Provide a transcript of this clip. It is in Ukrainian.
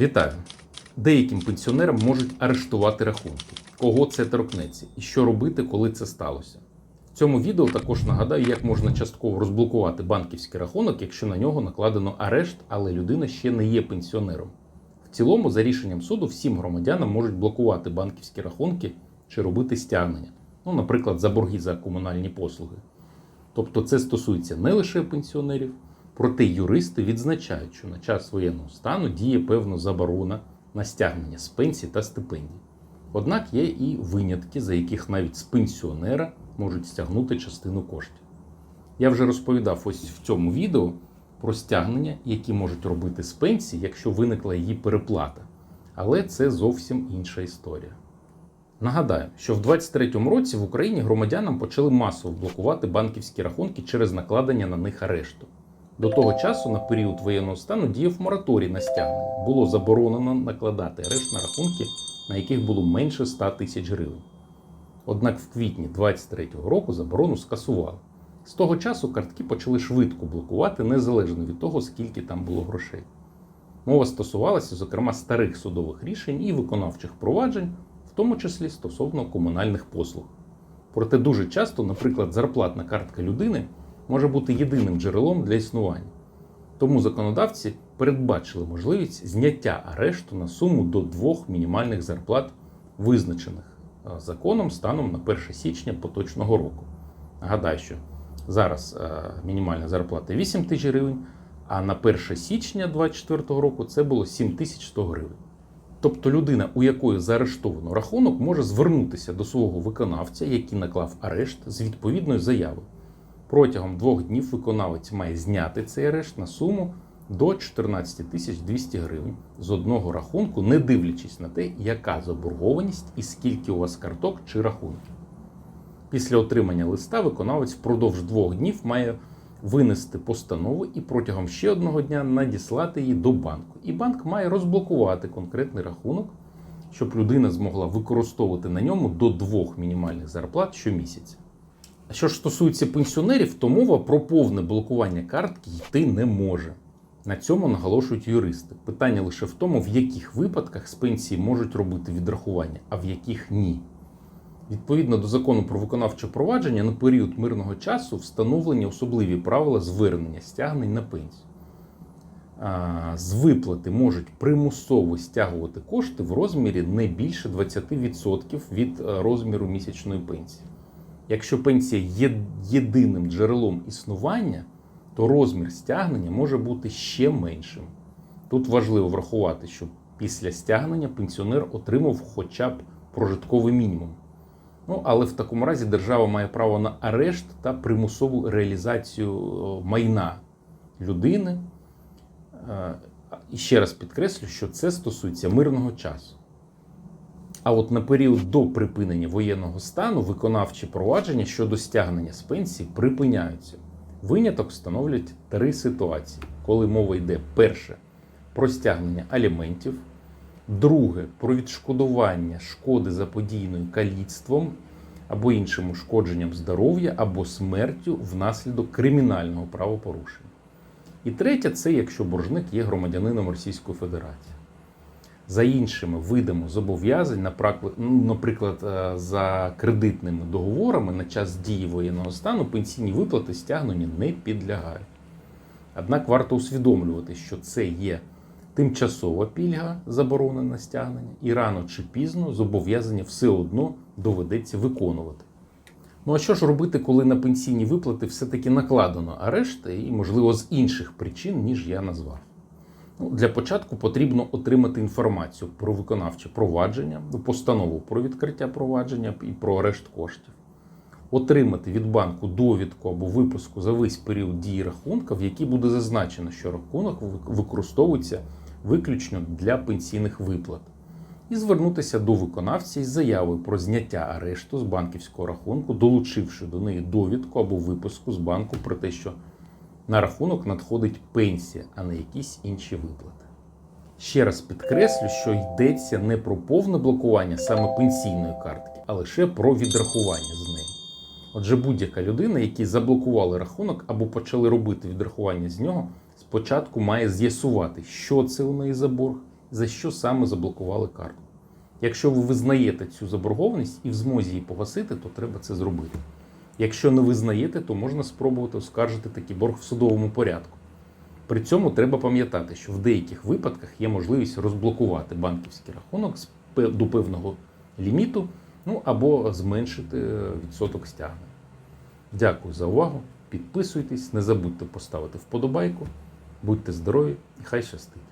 Вітаю! Деяким пенсіонерам можуть арештувати рахунки. Кого це торкнеться і що робити, коли це сталося. В цьому відео також нагадаю, як можна частково розблокувати банківський рахунок, якщо на нього накладено арешт, але людина ще не є пенсіонером. В цілому, за рішенням суду, всім громадянам можуть блокувати банківські рахунки чи робити стягнення, ну, наприклад, за борги за комунальні послуги. Тобто це стосується не лише пенсіонерів, проте юристи відзначають, що на час воєнного стану діє певна заборона на стягнення з пенсій та стипендій. Однак є і винятки, за яких навіть з пенсіонера можуть стягнути частину коштів. Я вже розповідав ось в цьому відео про стягнення, які можуть робити з пенсії, якщо виникла її переплата. Але це зовсім інша історія. Нагадаю, що в 2023 році в Україні громадянам почали масово блокувати банківські рахунки через накладення на них арешту. До того часу, на період воєнного стану, діяв мораторій на стягнення. Було заборонено накладати арешт на рахунки, на яких було менше 100 тисяч гривень. Однак в квітні 2023 року заборону скасували. З того часу картки почали швидко блокувати, незалежно від того, скільки там було грошей. Мова стосувалася, зокрема, старих судових рішень і виконавчих проваджень, в тому числі стосовно комунальних послуг. Проте дуже часто, наприклад, зарплатна картка людини може бути єдиним джерелом для існування. Тому законодавці передбачили можливість зняття арешту на суму до двох мінімальних зарплат, визначених е, законом станом на 1 січня поточного року. Нагадаю, що зараз е, мінімальна зарплата 8 тисяч гривень, а на 1 січня 2024 року це було 7100 гривень. Тобто людина, у якої заарештовано рахунок, може звернутися до свого виконавця, який наклав арешт, з відповідною заявою. Протягом двох днів виконавець має зняти цей арешт на суму до 14 тисяч 200 гривень з одного рахунку, не дивлячись на те, яка заборгованість і скільки у вас карток чи рахунків. Після отримання листа виконавець впродовж двох днів має винести постанову і протягом ще одного дня надіслати її до банку. І банк має розблокувати конкретний рахунок, щоб людина змогла використовувати на ньому до двох мінімальних зарплат щомісяця. Що ж стосується пенсіонерів, то мова про повне блокування картки йти не може. На цьому наголошують юристи. Питання лише в тому, в яких випадках з пенсії можуть робити відрахування, а в яких ні. Відповідно до закону про виконавче провадження, на період мирного часу встановлені особливі правила звернення стягнень на пенсію. З виплати можуть примусово стягувати кошти в розмірі не більше 20% від е, розміру місячної пенсії. Якщо пенсія є єдиним джерелом існування, то розмір стягнення може бути ще меншим. Тут важливо врахувати, що після стягнення пенсіонер отримав хоча б прожитковий мінімум. Ну, але в такому разі держава має право на арешт та примусову реалізацію майна людини. І ще раз підкреслю, що це стосується мирного часу. А от на період до припинення воєнного стану виконавчі провадження щодо стягнення з пенсії припиняються. Виняток становлять три ситуації, коли мова йде перше про стягнення аліментів, друге про відшкодування шкоди заподійною каліцтвом або іншим ушкодженням здоров'я або смертю внаслідок кримінального правопорушення. І третє це якщо боржник є громадянином Російської Федерації. За іншими видами зобов'язань, ну, наприклад, е, за кредитними договорами на час дії воєнного стану пенсійні виплати стягнення не підлягають. Однак варто усвідомлювати, що це є тимчасова пільга заборона на стягнення, і рано чи пізно зобов'язання все одно доведеться виконувати. Ну а що ж робити, коли на пенсійні виплати все-таки накладено арешт, і, можливо, з інших причин, ніж я назвав? Ну, Для початку потрібно отримати інформацію про виконавче провадження, постанову про відкриття провадження і про арешт коштів, отримати від банку довідку або випуску за весь період дії рахунка, в якій буде зазначено, що рахунок використовується виключно для пенсійних виплат, і звернутися до виконавця із заявою про зняття арешту з банківського рахунку, долучивши до неї довідку або випуску з банку про те, що на рахунок надходить пенсія, а не якісь інші виплати. Ще раз підкреслю, що йдеться не про повне блокування саме пенсійної картки, а лише про відрахування з неї. Отже, будь-яка людина, які заблокували рахунок або почали робити відрахування з нього, спочатку має з'ясувати, що це у неї за борг за що саме заблокували картку. Якщо ви визнаєте цю заборгованість і в змозі її погасити, то треба це зробити. Якщо не визнаєте, то можна спробувати оскаржити такий борг в судовому порядку. При цьому треба пам'ятати, що в деяких випадках є можливість розблокувати банківський рахунок до певного ліміту, ну або зменшити е, відсоток стягнення. Дякую за увагу. Підписуйтесь, не забудьте поставити вподобайку. Будьте здорові і хай щастить!